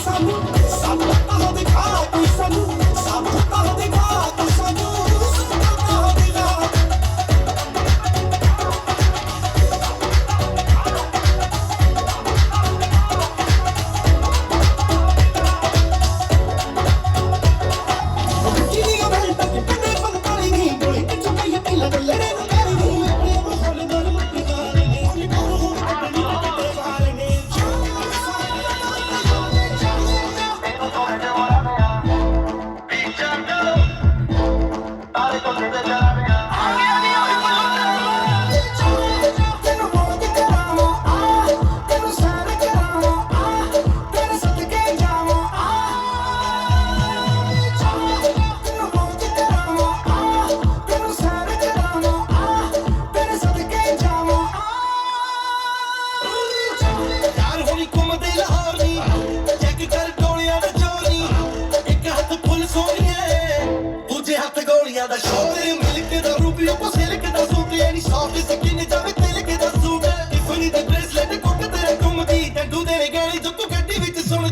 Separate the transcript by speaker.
Speaker 1: Salut piada, jovem